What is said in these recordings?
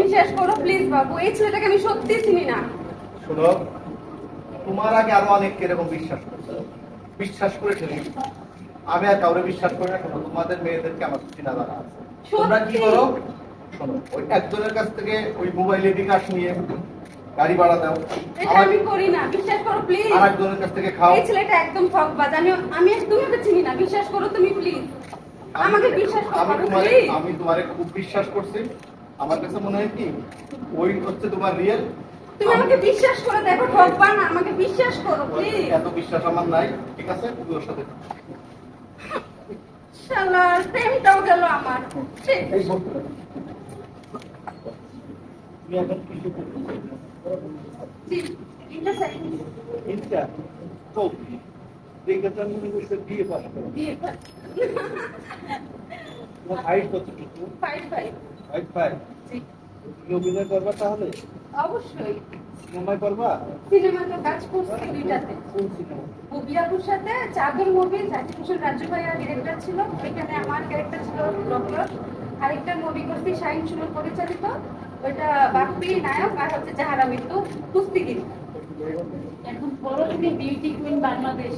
বিশ্বাস করো প্লিজ বাবু এই ছেলেটাকে আমি সত্যি চিনি না। শোনো তোমার আগে আরও অনেককে এরকম বিশ্বাস করছে। বিশ্বাস করে ফেলি আমি আর কাউরে বিশ্বাস করি না তোমাদের মেয়েদেরকে আমার চিনা জানা আছে। তোমরা কি করো? শোনো ওই একজনের কাছ থেকে ওই মোবাইলে বিকাশ নিয়ে গাড়ি ভাড়া দাও। আমি করি না বিশ্বাস করো প্লিজ আর একজনের কাছ থেকে খাও। এই ছেলেটা একদম ঠকবাজ আমি আমি একদমই ওকে চিনি না বিশ্বাস করো তুমি প্লিজ আমাকে বিশ্বাস আমি করো তোমারে আমি তোমারে খুব বিশ্বাস করছি। আমার কাছে মনে হয় কি ওই হচ্ছে তোমার রিয়েল তুমি আমাকে বিশ্বাস করে দেখো ঠকবা না আমাকে বিশ্বাস করো প্লিজ এত বিশ্বাস আমার নাই ঠিক আছে? তুমি ওর সাথে শালার প্রেমটাও গেল আমার। এই তুমি এখন কিছু এটা চাই। ইচ্ছা তো আমি মনে করছি বিয়ে পাস করো। বিয়ে কর। তোমার হাইট কতটুকু? Five, five। ফাইভ জি, তুমি অভিনয় করবা তাহলে? অবশ্যই। সিনেমায় করবা? সিনেমাতে কাজ করছি দুইটাতে কোন সিনেমা বুবিয়াপুর সাথে চাদর মুভি জাকির হোসেন রাজু ভাইয়া ডিরেক্টর ছিল। ওইখানে আমার ক্যারেক্টার ছিল ডক্টর আরেকটা মুভি করছি শাহিন সুমন পরিচালিত। ওইটা বাপ্পি নায়ক আর হচ্ছে যাহারা মৃত্যু কুস্তিগিরি এখন বড় তুমি বিউটি কুইন বাংলাদেশ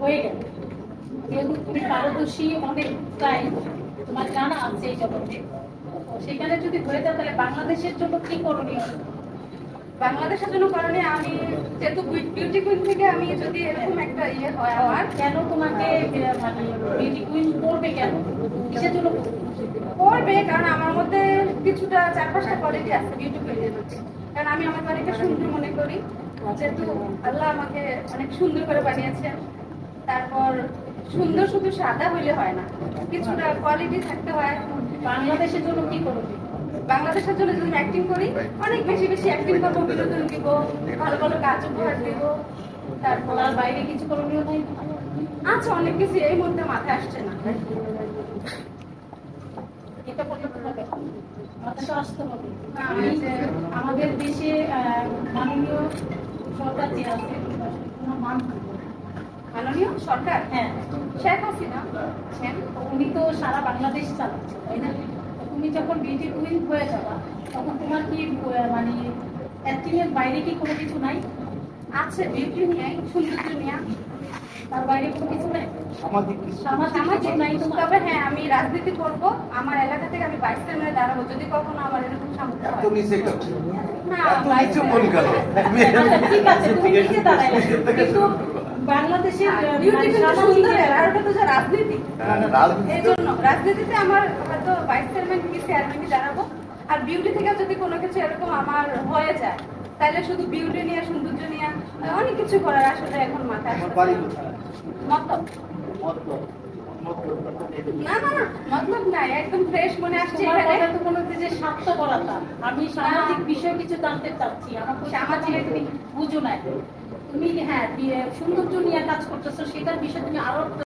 হয়ে গেল। যেহেতু তুমি পারদর্শী অনেক প্রায় তোমার জানা আছে এই জগতে। সেখানে যদি হয়ে যায় তাহলে বাংলাদেশের জন্য কি করণীয়? বাংলাদেশের জন্য কারণে আমি যেহেতু বিউটি কুইন থেকে আমি যদি এরকম একটা ইয়ে হয় আমার, কেন তোমাকে মানে বিউটি কুইন করবে কেন? কিসের জন্য করবে? কারণ আমার মধ্যে কিছুটা চার পাঁচটা কোয়ালিটি আছে বিউটি কুইনের কারণ আমি আমাকে অনেকটা সুন্দর মনে করি। যেহেতু আল্লাহ আমাকে অনেক সুন্দর করে বানিয়েছেন। তারপর সুন্দর শুধু সাদা হইলে হয় না, কিছুটা কোয়ালিটি থাকতে হয়। বাংলাদেশের জন্য কি করবে? বাংলাদেশের জন্য যদি অ্যাক্টিং করি অনেক বেশি বেশি অ্যাক্টিং করব বিনোদন দিব ভালো ভালো কাজ উপহার দিব তারপর তার বাইরে কিছু করণীয় নাই। আছে অনেক কিছু এই মুহূর্তে মাথায় আসছে না। এটা করতে হবে। মাথা আসতে হবে। আমি আমাদের দেশে মাননীয় সরকার যে আছে মান। মাননীয় সরকার হ্যাঁ। শেখ হাসিনা উনি তো সারা বাংলাদেশ চালাচ্ছে তাই না? তুমি যখন বিউটি কুইন হয়ে যাবা তখন তোমার কি মানে অ্যাক্টিং এর বাইরে কি কোনো কিছু নাই? আছে বিউটি নিয়ে সৌন্দর্য নিয়ে তার বাইরে কোনো কিছু নাই? সামাজিক কিছু সামাজিক কিছু নাই তবে হ্যাঁ আমি রাজনীতি করব আমার এলাকা থেকে আমি বাইশ সামনে দাঁড়াবো যদি কখনো আমার এরকম সামর্থ্য হয়। না আচ্ছা, ঠিক আছে তুমি নিজে দাঁড়াইলে কিন্তু বাংলাদেশের বিউটি মানে সুন্দর তো রাজনীতি। হ্যাঁ, এই জন্য রাজনীতিতে আমার হয়তো ভাইস চেয়ারম্যান কি চেয়ারম্যানই দাঁড়াবো। আর বিউটি থেকে যদি কোনো কিছু এরকম আমার হয়ে যায় তাহলে শুধু বিউটি নিয়ে সৌন্দর্য নিয়ে অনেক কিছু করার আসলে এখন মাথায় আমার না না মতলব নাই একদম ফ্রেশ মনে আসছে এখানে। তো মনে হচ্ছে যে স্বার্থপরতা। আমি সামাজিক বিষয় কিছু জানতে চাচ্ছি আমার সামাজিক তুমি বুঝো না তুমি হ্যাঁ সৌন্দর্য নিয়ে কাজ করতেছো সেটার বিষয়ে তুমি আরও